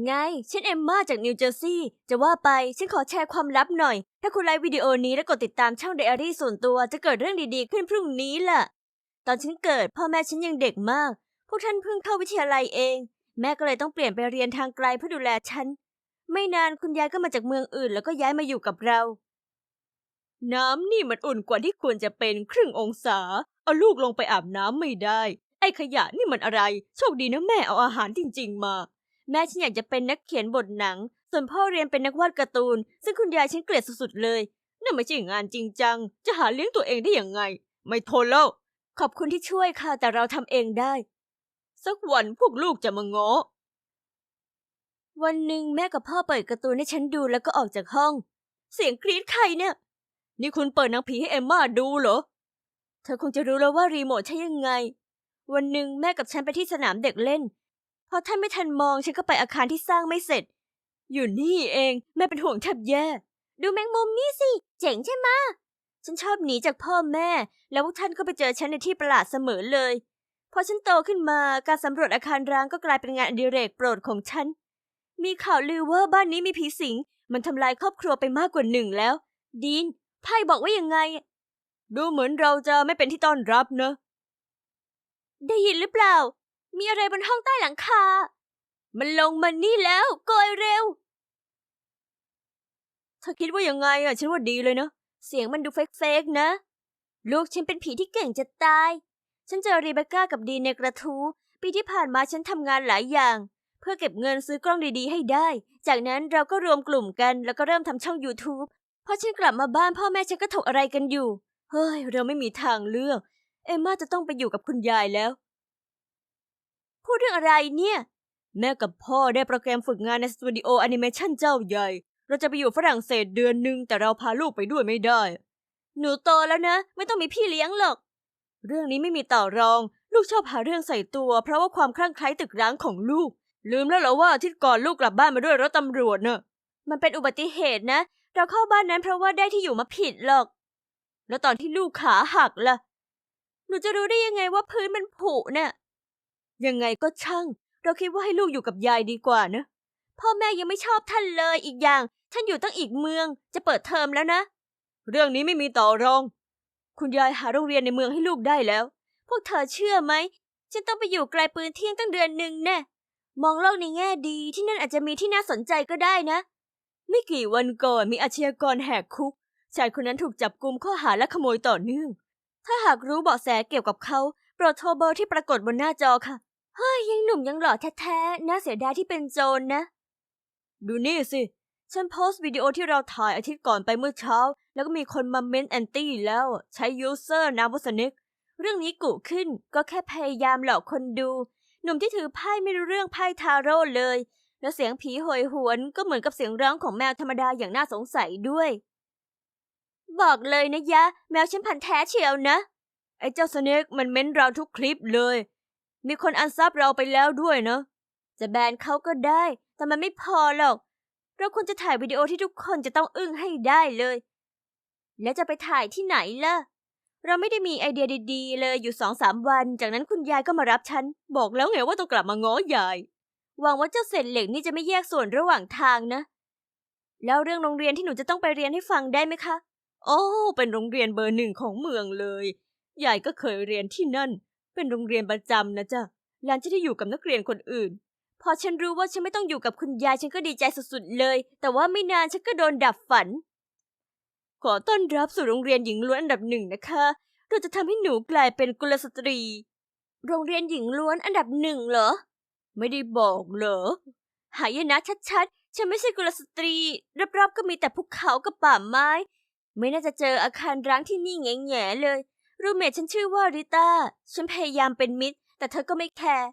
ไง ฉันเอมมาจากนิวเจอร์ซีย์ จะว่าไป ฉันขอแชร์ความลับหน่อย ถ้าคุณไลค์วิดีโอนี้และกดติดตามช่องไดอารี่ส่วนตัว จะเกิดเรื่องดีๆ ขึ้นพรุ่งนี้ล่ะ ตอนฉันเกิด พ่อแม่ฉันยังเด็กมาก พวกท่านเพิ่งเข้าวิทยาลัยเอง แม่ก็เลยต้องเปลี่ยนไปเรียนทางไกลเพื่อดูแลฉัน ไม่นานคุณยายก็มาจากเมืองอื่น แล้วก็ย้ายมาอยู่กับเรา น้ำนี่มันอุ่นกว่าที่ควรจะเป็นครึ่งองศา เอาลูกลงไปอาบน้ำไม่ได้ ไอ้ขยะนี่มันอะไร โชคดีนะแม่เอาอาหารจริง ๆ มา แม่ฉันอยากจะเป็นนักเขียนบทหนัง ส่วนพ่อเรียนเป็นนักวาดการ์ตูน ซึ่งคุณยายฉันเกลียดสุดๆเลยนั่นไม่ใช่งานจริงจัง จะหาเลี้ยงตัวเองได้อยังไง ไม่ทนแล้ว ขอบคุณที่ช่วยค่ะ แต่เราทำเองได้ สักวันพวกลูกจะมาง้อ วันหนึ่งแม่กับพ่อเปิดการ์ตูนให้ฉันดูแล้วก็ออกจากห้อง เสียงกรี๊ดใครเนี่ย นี่คุณเปิดหนังผีให้เอมม่าดูเหรอ เธอคงจะรู้แล้วว่ารีโมทใช้ยังไง วันหนึ่งแม่กับฉันไปที่สนามเด็กเล่น พอท่านไม่ทันมองฉันก็ไปอาคารที่สร้างไม่เสร็จ อยู่นี่เองแม่เป็นห่วงแทบแย่ ดูแมงมุมนี่สิ เจ๋งใช่ไหมฉันชอบหนีจากพ่อแม่ แล้วพวกท่านก็ไปเจอฉันในที่ประหลาดเสมอเลยพอฉันโตขึ้นมาการสำรวจอาคารร้างก็กลายเป็นงานอดิเรกโปรดของฉัน มีข่าวลือว่าบ้านนี้มีผีสิง มันทำลายครอบครัวไปมากกว่าหนึ่งแล้ว ดีนไพ่บอกว่ายังไง ดูเหมือนเราจะไม่เป็นที่ต้อนรับเนอะ ได้ยินหรือเปล่า มีอะไรบนห้องใต้หลังคา มันลงมานี่แล้วโกยเร็ว เธอคิดว่ายังไงอะฉันว่าดีเลยเนะ เสียงมันดูเฟกๆนะ ลูกฉันเป็นผีที่เก่งจะตาย ฉันเจอรีเบคก้ากับดีในกระทู้ปีที่ผ่านมาฉันทำงานหลายอย่าง เพื่อเก็บเงินซื้อกล้องดีๆ ให้ได้ จากนั้นเราก็รวมกลุ่มกันแล้วก็เริ่มทำช่อง YouTube พอฉันกลับมาบ้านพ่อแม่ฉันก็ถกอะไรกันอยู่ เฮ้ย เราไม่มีทางเลือก เอมมาจะต้องไปอยู่กับคุณยายแล้ว เรื่องอะไรเนี่ย แม่กับพ่อได้โปรแกรมฝึกงานในสตูดิโอแอนิเมชันเจ้าใหญ่ เราจะไปอยู่ฝรั่งเศสเดือนหนึ่งแต่เราพาลูกไปด้วยไม่ได้ หนูโตแล้วนะ ไม่ต้องมีพี่เลี้ยงหรอก เรื่องนี้ไม่มีต่อรอง ลูกชอบหาเรื่องใส่ตัว เพราะว่าความคลั่งไคล้ตึกร้างของลูก ลืมแล้วเหรอว่าอาทิตย์ก่อนลูกกลับบ้านมาด้วยรถตำรวจเนอะมันเป็นอุบัติเหตุนะ เราเข้าบ้านนั้นเพราะว่าได้ที่อยู่มาผิดหรอก แล้วตอนที่ลูกขาหักล่ะ หนูจะรู้ได้ยังไงว่าพื้นมันผุน่ะ ยังไงก็ช่าง เราคิดว่าให้ลูกอยู่กับยายดีกว่านะ พ่อแม่ยังไม่ชอบท่านเลยอีกอย่าง ท่านอยู่ตั้งอีกเมือง จะเปิดเทอมแล้วนะ เรื่องนี้ไม่มีต่อรอง คุณยายหาโรงเรียนในเมืองให้ลูกได้แล้ว พวกเธอเชื่อไหมฉันต้องไปอยู่ไกลปืนเที่ยงตั้งเดือนหนึ่งแน่มองโลกในแง่ดีที่นั่นอาจจะมีที่น่าสนใจก็ได้นะ ไม่กี่วันก่อนมีอาชญากรแหกคุกชายคนนั้นถูกจับกุมข้อหาและขโมยต่อเนื่อง ถ้าหากรู้เบาะแสเกี่ยวกับเขาโปรดโทรเบอร์ที่ปรากฏบนหน้าจอค่ะ เฮ้ยยังหนุ่มยังหล่อแท้ๆ น่าเสียดายที่เป็นโจรนะ ดูนี่สิ ฉันโพสต์วิดีโอที่เราถ่ายอาทิตย์ก่อนไปเมื่อเช้า แล้วก็มีคนมาเม้นแอนตี้แล้วใช้ยูเซอร์นามวสนิก เรื่องนี้กุขึ้นก็แค่พยายามหลอกคนดู หนุ่มที่ถือไพ่ไม่รู้เรื่องไพ่ทาโร่เลย แล้วเสียงผีโหยหวนก็เหมือนกับเสียงร้องของแมวธรรมดาอย่างน่าสงสัยด้วย บอกเลยนะยะ แมวฉันพันธุ์แท้เชียวนะ ไอ้เจ้าสเนกมันเม้นเราทุกคลิปเลย มีคนอันซับเราไปแล้วด้วยเนะ จะแบนเขาก็ได้ แต่มันไม่พอหรอก เราควรจะถ่ายวิดีโอที่ทุกคนจะต้องอึ้งให้ได้เลย แล้วจะไปถ่ายที่ไหนล่ะ เราไม่ได้มีไอเดียดีๆ เลยอยู่สองสามวัน จากนั้นคุณยายก็มารับฉัน บอกแล้วไงว่าต้องกลับมาง้อยาย หวังว่าเจ้าเศษเหล็กนี่จะไม่แยกส่วนระหว่างทางนะ แล้วเรื่องโรงเรียนที่หนูจะต้องไปเรียนให้ฟังได้ไหมคะ โอ้ เป็นโรงเรียนเบอร์หนึ่งของเมืองเลย ยายก็เคยเรียนที่นั่น เป็นโรงเรียนประจำนะจ๊ะหลานจะได้อยู่กับนักเรียนคนอื่น พอฉันรู้ว่าฉันไม่ต้องอยู่กับคุณยายฉันก็ดีใจสุดๆเลย แต่ว่าไม่นานฉันก็โดนดับฝัน ขอต้อนรับสู่โรงเรียนหญิงล้วนอันดับหนึ่งนะคะ เราจะทำให้หนูกลายเป็นกุลสตรี โรงเรียนหญิงล้วนอันดับหนึ่งเหรอ ไม่ได้บอกเหรอ หายนะชัดๆ ฉันไม่ใช่กุลสตรี รอบๆก็มีแต่ภูเขากับป่าไม้ ไม่น่าจะเจออาคารร้างที่นี่แง่ๆเลย รูเมทฉันชื่อว่าริต้า ฉันพยายามเป็นมิตร แต่เธอก็ไม่แคร์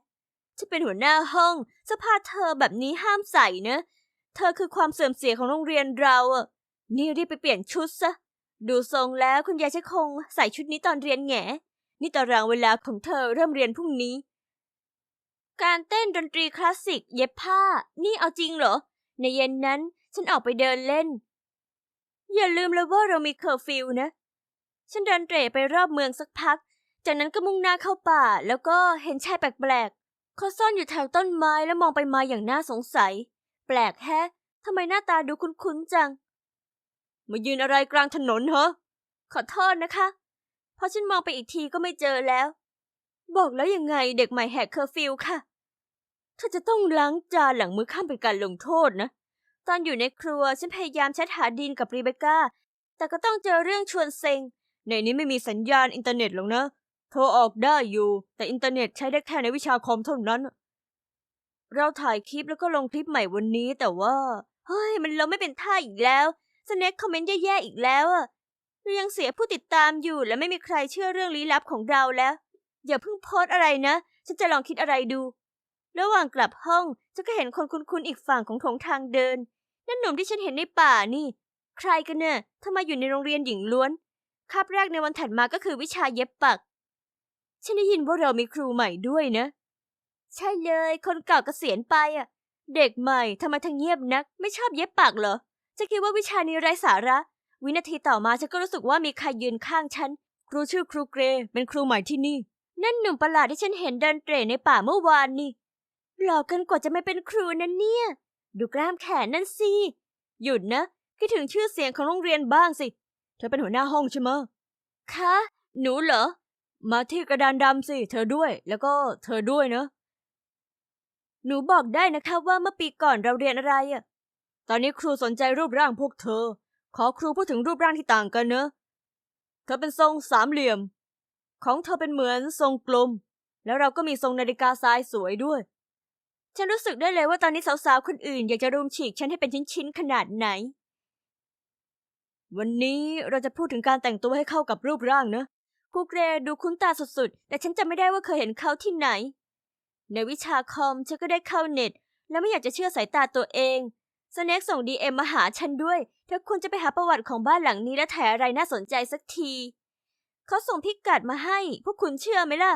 ฉันเป็นหัวหน้าห้องเสื้อผ้าเธอแบบนี้ห้ามใส่นะ เธอคือความเสื่อมเสียของโรงเรียนเราอะนี่รีบไปเปลี่ยนชุดซะ ดูทรงแล้วคุณยายจะคงใส่ชุดนี้ตอนเรียนแง่นี่ตารางเวลาของเธอเริ่มเรียนพรุ่งนี้ การเต้นดนตรีคลาสสิก เย็บผ้า นี่เอาจริงเหรอ ในเย็นนั้นฉันออกไปเดินเล่น อย่าลืมเลยว่าเรามีเคอร์ฟิวนะ ฉันเดินเตร่ไปรอบเมืองสักพัก จากนั้นก็มุ่งหน้าเข้าป่า แล้วก็เห็นชายแปลกๆเขาซ่อนอยู่แถวต้นไม้และมองไปมาอย่างน่าสงสัย แปลกแฮะทำไมหน้าตาดูคุ้นๆจัง มายืนอะไรกลางถนนเหรอ ขอโทษนะคะ พอฉันมองไปอีกทีก็ไม่เจอแล้ว บอกแล้วยังไงเด็กใหม่แหกเคอร์ฟิวค่ะ เธอจะต้องล้างจานหลังมือข้ามเป็นการลงโทษนะ ตอนอยู่ในครัวฉันพยายามแชทหาดีนกับรีเบคก้า แต่ก็ต้องเจอเรื่องชวนเซ็ง ในนี้ไม่มีสัญญาณอินเทอร์เน็ตหรอกนะ โทรออกได้อยู่ แต่อินเทอร์เน็ตใช้ได้แค่ในวิชาคอมเท่านั้น เราถ่ายคลิปแล้วก็ลงคลิปใหม่วันนี้แต่ว่า เฮ้ย มันลงไม่เป็นท่าอีกแล้วสเน็กคอมเมนต์แย่ๆอีกแล้วอะเรายังเสียผู้ติดตามอยู่และไม่มีใครเชื่อเรื่องลี้ลับของเราแล้ว อย่าเพิ่งโพสอะไรนะ ฉันจะลองคิดอะไรดู ระหว่างกลับห้องฉันก็เห็นคนคุ้นๆอีกฝั่งของโถงทางเดิน นั่นหนุ่มที่ฉันเห็นในป่านี่ ใครกันเนี่ยทำไมอยู่ในโรงเรียนหญิงล้วน คาบแรกในวันถัดมาก็คือวิชาเย็บปัก ฉันได้ยินว่าเรามีครูใหม่ด้วยนะ ใช่เลย คนเก่าเกษียณไปอะ เด็กใหม่ทำไมทางเงียบนัก ไม่ชอบเย็บปักเหรอ จะคิดว่าวิชานี้ไร้สาระ วินาทีต่อมาฉันก็รู้สึกว่ามีใครยืนข้างฉัน ครูชื่อครูเกรเป็นครูใหม่ที่นี่ นั่นหนุ่มประหลาดที่ฉันเห็นเดินเตร่ในป่าเมื่อวานนี่ หล่อเกินกว่าจะไม่เป็นครูนั่นเนี่ย ดูกล้ามแขนนั่นสิ หยุดนะคิดถึงชื่อเสียงของโรงเรียนบ้างสิ เธอเป็นหัวหน้าห้องใช่ไหมะคะ หนูเหรอ มาที่กระดานดำสิ เธอด้วย แล้วก็เธอด้วยเนอะ หนูบอกได้นะคะว่าเมื่อปีก่อนเราเรียนอะไรอะตอนนี้ครูสนใจรูปร่างพวกเธอ ขอครูพูดถึงรูปร่างที่ต่างกันเนอะ เธอเป็นทรงสามเหลี่ยม ของเธอเป็นเหมือนทรงกลม แล้วเราก็มีทรงนาฬิกาทรายสวยด้วย ฉันรู้สึกได้เลยว่าตอนนี้สาวๆ คนอื่น อยากจะรุมฉีกฉันให้เป็นชิ้นๆ ขนาดไหน วันนี้เราจะพูดถึงการแต่งตัวให้เข้ากับรูปร่างนะครูเกรดูคุ้นตาสุดๆ แต่ฉันจำไม่ได้ว่าเคยเห็นเขาที่ไหน ในวิชาคอมฉันก็ได้เข้าเน็ต แล้วไม่อยากจะเชื่อสายตาตัวเองสแน็คส่งดีเอ็มมาหาฉันด้วย เธอควรจะไปหาประวัติของบ้านหลังนี้และถ่ายอะไรน่าสนใจสักที เขาส่งพิกัดมาให้ พวกคุณเชื่อไหมล่ะ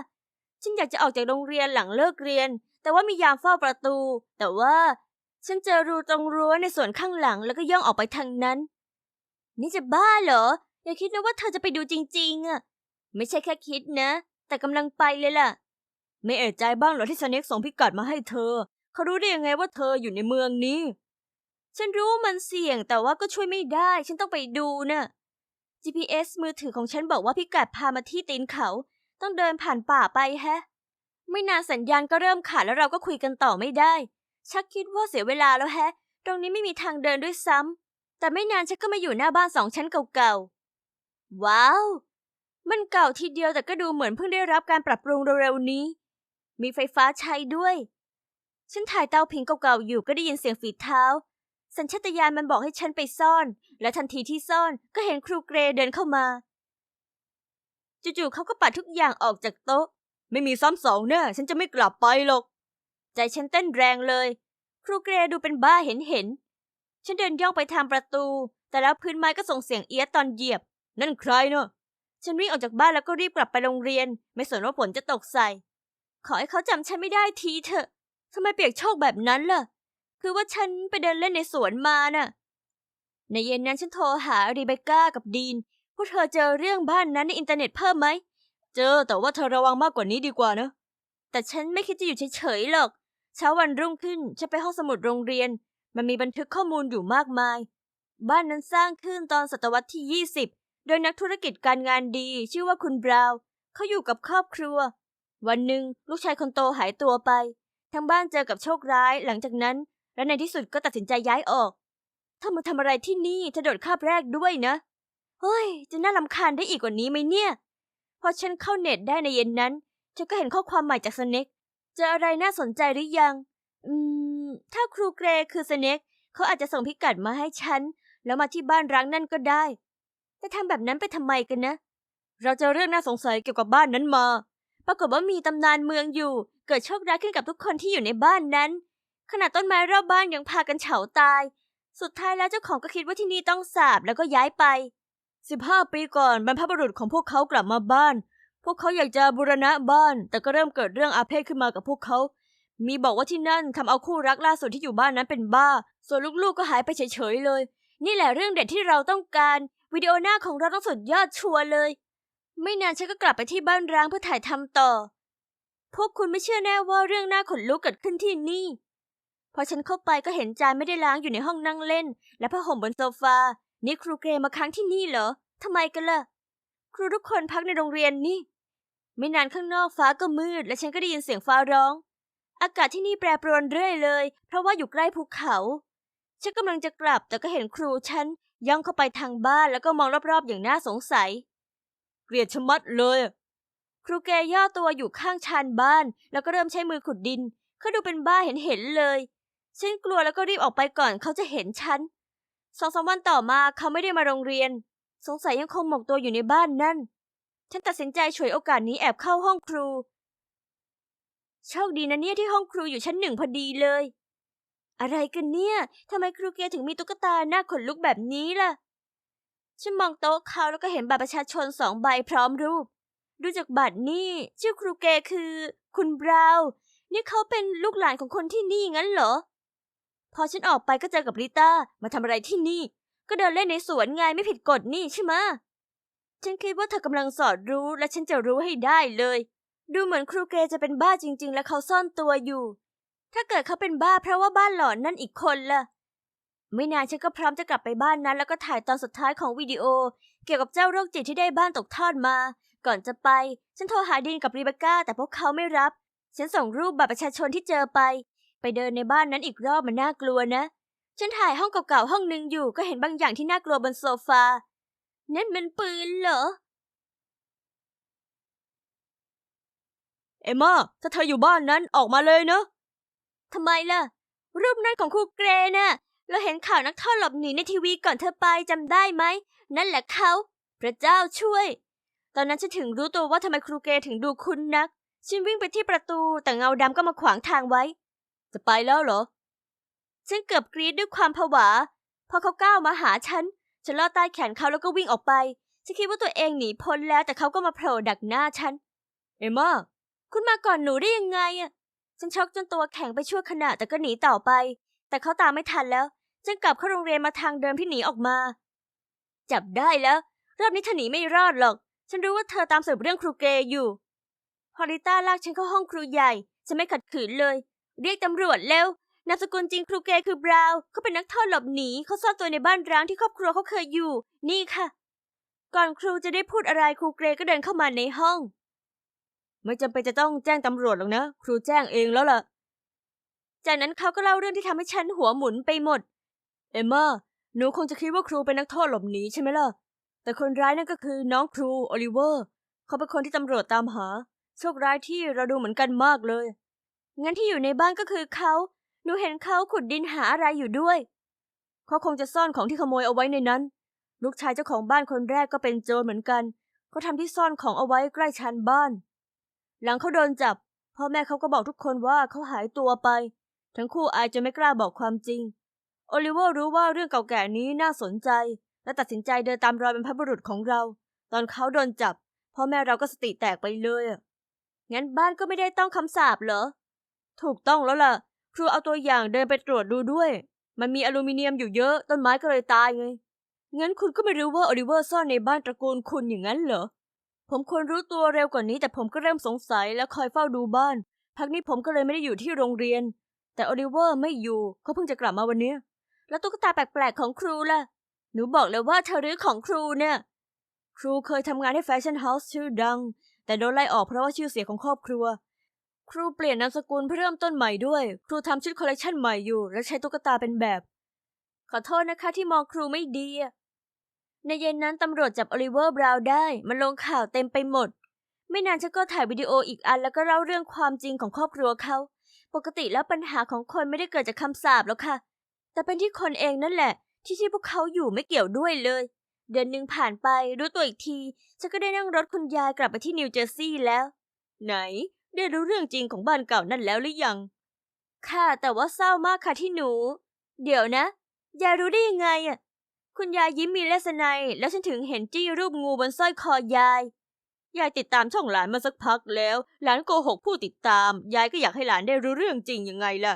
ฉันอยากจะออกจากโรงเรียนหลังเลิกเรียน แต่ว่ามียามเฝ้าประตู แต่ว่า ฉันเจอรูตรงรั้วในส่วนข้างหลังแล้วก็ย่องออกไปทางนั้น นี่จะบ้าเหรอ อย่าคิดนะว่าเธอจะไปดูจริง ๆอะไม่ใช่แค่คิดนะ แต่กำลังไปเลยล่ะ ไม่เอะใจบ้างเหรอที่สเน็กส่งพิกัดมาให้เธอ เขารู้ได้ยังไงว่าเธออยู่ในเมืองนี้ ฉันรู้ว่ามันเสี่ยงแต่ว่าก็ช่วยไม่ได้ ฉันต้องไปดูน่ะ GPS มือถือของฉันบอกว่าพิกัดพามาที่ตีนเขา ต้องเดินผ่านป่าไปแฮะ ไม่นานสัญญาณก็เริ่มขาดแล้วเราก็คุยกันต่อไม่ได้ ชักคิดว่าเสียเวลาแล้วแฮะ ตรงนี้ไม่มีทางเดินด้วยซ้ำ แต่ไม่นานฉันก็มาอยู่หน้าบ้านสองชั้นเก่าๆ ว้าว มันเก่าทีเดียวแต่ก็ดูเหมือนเพิ่งได้รับการปรับปรุงเร็วๆนี้ มีไฟฟ้าใช้ด้วย ฉันถ่ายเตาผิงเก่าๆอยู่ก็ได้ยินเสียงฝีเท้า สัญชาตญาณมันบอกให้ฉันไปซ่อน และทันทีที่ซ่อนก็เห็นครูเกรเดินเข้ามาจู่ๆเขาก็ปัดทุกอย่างออกจากโต๊ะ ไม่มีซ้ำสองแน่ฉันจะไม่กลับไปหรอก ใจฉันเต้นแรงเลย ครูเกรดูเป็นบ้าเห็นเห็น ฉันเดินย่องไปทางประตู แต่แล้วพื้นไม้ก็ส่งเสียงเอี๊ยดตอนเหยียบ นั่นใครเนอะฉันวิ่งออกจากบ้านแล้วก็รีบกลับไปโรงเรียน ไม่สนว่าฝนจะตกใส่ ขอให้เขาจำฉันไม่ได้ทีเถอะทำไมเปียกโชกแบบนั้นล่ะ คือว่าฉันไปเดินเล่นในสวนมาน่ะ ในเย็นนั้นฉันโทรหารีเบคก้ากับดีน พวกเธอเจอเรื่องบ้านนั้นในอินเทอร์เน็ตเพิ่มไหม เจอแต่ว่าเธอระวังมากกว่านี้ดีกว่านะ แต่ฉันไม่คิดจะอยู่เฉยๆหรอก เช้าวันรุ่งขึ้นฉันไปห้องสมุดโรงเรียน มันมีบันทึกข้อมูลอยู่มากมาย บ้านนั้นสร้างขึ้นตอนศตวรรษที่ 20 โดยนักธุรกิจการงานดี ชื่อว่าคุณบราวน์เขาอยู่กับครอบครัว วันหนึ่งลูกชายคนโตหายตัวไป ทั้งบ้านเจอกับโชคร้ายหลังจากนั้น และในที่สุดก็ตัดสินใจย้ายออกเธอมาทำอะไรที่นี่เธอโดดคาบแรกด้วยนะ เฮ้ย จะน่ารำคาญได้อีกกว่านี้ไหมเนี่ย พอฉันเข้าเน็ตได้ในเย็นนั้น ฉันก็เห็นข้อความใหม่จากสเน็กเจออะไรน่าสนใจหรือยัง อืม ถ้าครูเกรคือสเน็กเขาอาจจะส่งพิกัดมาให้ฉัน แล้วมาที่บ้านร้างนั่นก็ได้ แต่ทำแบบนั้นไปทำไมกันนะ เราจอเรื่องน่าสงสัยเกี่ยวกับบ้านนั้นมา ปรากฏว่ามีตำนานเมืองอยู่ เกิดโชคร้ายขึ้นกับทุกคนที่อยู่ในบ้านนั้น ขนาดต้นไม้รอบบ้านยังพากันเฉาตาย สุดท้ายแล้วเจ้าของก็คิดว่าที่นี่ต้องสาบแล้วก็ย้ายไปสิบห้าปีก่อนบรรพบุรุษของพวกเขากลับมาบ้าน พวกเขาอยากจะบูรณะบ้าน แต่ก็เริ่มเกิดเรื่องอาเพศขึ้นมากับพวกเขา มีบอกว่าที่นั่นทำเอาคู่รักล่าสุดที่อยู่บ้านนั้นเป็นบ้า ส่วนลูกๆก็หายไปเฉยๆเลย นี่แหละเรื่องเด็ดที่เราต้องการวิดีโอหน้าของเราต้องสุดยอดชัวร์เลย ไม่นานฉันก็กลับไปที่บ้านร้างเพื่อถ่ายทำต่อ พวกคุณไม่เชื่อแน่ว่าเรื่องหน่าขนลุกเกิดขึ้นที่นี่พอฉันเข้าไปก็เห็นจานไม่ได้ล้างอยู่ในห้องนั่งเล่น และผ้าห่มบนโซฟา นี่ครูเกรมาค้างที่นี่เหรอทำไมกันล่ะ ครูทุกคนพักในโรงเรียนนี่ ไม่นานข้างนอกฟ้าก็มืด และฉันก็ได้ยินเสียงฟ้าร้อง อากาศที่นี่แปรปรวนเรื่อยเลย เพราะว่าอยู่ใกล้ภูเขา ฉันกำลังจะกลับแต่ก็เห็นครูฉันย่องเข้าไปทางบ้านแล้วก็มองรอบๆอย่างน่าสงสัย เกลียดชะมัดเลย ครูแกย่อตัวอยู่ข้างชานบ้าน แล้วก็เริ่มใช้มือขุดดิน เขาดูเป็นบ้าเห็นเห็นๆเลย ฉันกลัวแล้วก็รีบออกไปก่อนเขาจะเห็นฉันสองสามวันต่อมาเขาไม่ได้มาโรงเรียน สงสัยยังคงหมกตัวอยู่ในบ้านนั่น ฉันตัดสินใจฉวยโอกาสนี้แอบเข้าห้องครู โชคดีนะเนี่ยที่ห้องครูอยู่ชั้นหนึ่งพอดีเลย อะไรกันเนี่ยทำไมครูเกถึงมีตุ๊กตาหน้าขนลุกแบบนี้ล่ะ ฉันมองโต๊ะเขาแล้วก็เห็นบัตรประชาชนสองใบพร้อมรูป ดูจากบัตรนี่ ชื่อครูเกคือ คุณบราวนี่เขาเป็นลูกหลานของคนที่นี่งั้นเหรอ พอฉันออกไปก็เจอกับริต้ามาทำอะไรที่นี่ ก็เดินเล่นในสวนไงไม่ผิดกฎนี่ใช่ไหมฉันคิดว่าเธอกำลังสอดรู้และฉันจะรู้ให้ได้เลย ดูเหมือนครูเกจะเป็นบ้าจริง ๆ และเขาซ่อนตัวอยู่ ถ้าเกิดเขาเป็นบ้าเพราะว่าบ้านหลอนนั่นอีกคนล่ะ ไม่นานฉันก็พร้อมจะกลับไปบ้านนั้น แล้วก็ถ่ายตอนสุดท้ายของวิดีโอ เกี่ยวกับเจ้าโรคจิตที่ได้บ้านตกทอดมา ก่อนจะไป ฉันโทรหาดินกับรีเบคก้า แต่พวกเขาไม่รับ ฉันส่งรูปบัตรประชาชนที่เจอไป ไปเดินในบ้านนั้นอีกรอบมันน่ากลัวนะ ฉันถ่ายห้องเก่าๆห้องหนึ่งอยู่ก็เห็นบางอย่างที่น่ากลัวบนโซฟา นั่นมันปืนเหรอ เอมมาถ้าเธออยู่บ้านนั้นออกมาเลยเนะ ทำไมล่ะ รูปนั้นของครูเกรน่ะ เราเห็นข่าวนักโทษหลบหนีในทีวีก่อนเธอไปจำได้ไหม นั่นแหละเขา พระเจ้าช่วย ตอนนั้นฉันถึงรู้ตัวว่าทำไมครูเกรถึงดูคุ้นนัก ฉันวิ่งไปที่ประตูแต่เงาดำก็มาขวางทางไว้ จะไปแล้วเหรอ ฉันเกือบกรีดด้วยความผวา พอเขาก้าวมาหาฉัน ฉันลอดใต้แขนเขาแล้วก็วิ่งออกไป ฉันคิดว่าตัวเองหนีพ้นแล้วแต่เขาก็มาโผล่ดักหน้าฉัน เอมมา คุณมาก่อนหนูได้ยังไงอะฉันช็อกจนตัวแข็งไปชั่วขณะแต่ก็หนีต่อไป แต่เขาตามไม่ทันแล้วฉันกลับเข้าโรงเรียนมาทางเดิมที่หนีออกมา จับได้แล้ว รอบนี้เธอหนีไม่รอดหรอก ฉันรู้ว่าเธอตามสืบเรื่องครูเกย์อยู่ พอริต้าลากฉันเข้าห้องครูใหญ่ ฉันไม่ขัดขืนเลย เรียกตำรวจเร็วนามสกุลจริงครูเกย์คือบราวเขาเป็นนักโทษหลบหนีเขาซ่อนตัวในบ้านร้างที่ครอบครัวเขาเคยอยู่ นี่ค่ะ ก่อนครูจะได้พูดอะไรครูเกรก็เดินเข้ามาในห้อง ไม่จำเป็นจะต้องแจ้งตำรวจหรอกนะ ครูแจ้งเองแล้วล่ะ จากนั้นเขาก็เล่าเรื่องที่ทำให้ฉันหัวหมุนไปหมด เอมมาหนูคงจะคิดว่าครูเป็นนักโทษหลบหนีใช่ไหมล่ะ แต่คนร้ายนั่นก็คือน้องครูโอลิเวอร์ เขาเป็นคนที่ตำรวจตามหา โชคร้ายที่เราดูเหมือนกันมากเลย งั้นที่อยู่ในบ้านก็คือเขา หนูเห็นเขาขุดดินหาอะไรอยู่ด้วย เขาคงจะซ่อนของที่ขโมยเอาไว้ในนั้น ลูกชายเจ้าของบ้านคนแรกก็เป็นโจรเหมือนกัน เขาทำที่ซ่อนของเอาไว้ใกล้ชานบ้าน หลังเขาโดนจับ พ่อแม่เขาก็บอกทุกคนว่าเขาหายตัวไป ทั้งคู่อายจะไม่กล้าบอกความจริง โอลิเวอร์รู้ว่าเรื่องเก่าแก่นี้น่าสนใจ และตัดสินใจเดินตามรอยเป็นพระบุรุษของเรา ตอนเขาโดนจับ พ่อแม่เราก็สติแตกไปเลยอะงั้นบ้านก็ไม่ได้ต้องคำสาปเหรอ ถูกต้องแล้วล่ะ ครูเอาตัวอย่างเดินไปตรวจดูด้วย มันมีอลูมิเนียมอยู่เยอะต้นไม้ก็เลยตายไงงั้นคุณก็ไม่รู้ว่าโอลิเวอร์ซ่อนในบ้านตระกูลคุณอย่างนั้นเหรอ ผมควรรู้ตัวเร็วกว่านี้แต่ผมก็เริ่มสงสัยและคอยเฝ้าดูบ้าน พักนี้ผมก็เลยไม่ได้อยู่ที่โรงเรียน แต่โอลิเวอร์ไม่อยู่เขาเพิ่งจะกลับมาวันนี้ แล้วตุ๊กตาแปลกๆของครูล่ะ หนูบอกเลยว่าเธอรื้อของครูเนี่ย ครูเคยทำงานให้แฟชั่นเฮาส์ชื่อดัง แต่โดนไล่ออกเพราะว่าชื่อเสียงของครอบครัว ครูเปลี่ยนนามสกุลเพื่อเริ่มต้นใหม่ด้วย ครูทำชุดคอลเลกชันใหม่อยู่ และใช้ตุ๊กตาเป็นแบบ ขอโทษนะคะที่มองครูไม่ดี ในเย็นนั้นตำรวจจับโอลิเวอร์บราวน์ได้ มันลงข่าวเต็มไปหมด ไม่นานฉันก็ถ่ายวิดีโออีกอันแล้วก็เล่าเรื่องความจริงของครอบครัวเขา ปกติแล้วปัญหาของคนไม่ได้เกิดจากคำสาปหรอกค่ะ แต่เป็นที่คนเองนั่นแหละ ที่ที่พวกเขาอยู่ไม่เกี่ยวด้วยเลย เดือนหนึ่งผ่านไปรู้ตัวอีกที ฉันก็ได้นั่งรถคุณยายกลับไปที่นิวเจอร์ซีย์แล้ว ไหน ได้รู้เรื่องจริงของบ้านเก่านั่นแล้วหรือยัง ค่ะ แต่ว่าเศร้ามากค่ะที่หนู เดี๋ยวนะ ยายรู้ได้ยังไงอะ คุณยายยิ้มมีเลสไนแล้วฉันถึงเห็นจี้รูปงูบนสร้อยคอยาย ยายติดตามช่องหลานมาสักพักแล้ว หลานโกหกผู้ติดตาม ยายก็อยากให้หลานได้รู้เรื่องจริงยังไงล่ะ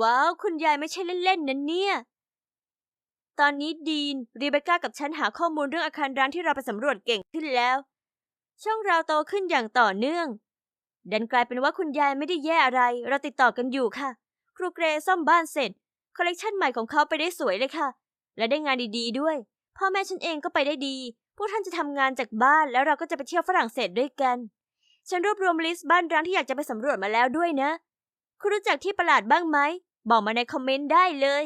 ว้าว คุณยายไม่ใช่เล่นๆนะเนี่ย ตอนนี้ดีนรีเบคก้ากับฉันหาข้อมูลเรื่องอาคารร้างที่เราไปสำรวจเก่งขึ้นแล้ว ช่องเราโตขึ้นอย่างต่อเนื่อง ดันกลายเป็นว่าคุณยายไม่ได้แย่อะไร เราติดต่อกันอยู่ค่ะ ครูเกรซ่อมบ้านเสร็จคอลเลกชันใหม่ของเขาไปได้สวยเลยค่ะ และได้งานดีๆด้วย พ่อแม่ฉันเองก็ไปได้ดี พวกท่านจะทำงานจากบ้านแล้วเราก็จะไปเที่ยวฝรั่งเศสด้วยกัน ฉันรวบรวมลิสต์บ้านร้างที่อยากจะไปสำรวจมาแล้วด้วยนะ คุณรู้จักที่ประหลาดบ้างไหม บอกมาในคอมเมนต์ได้เลย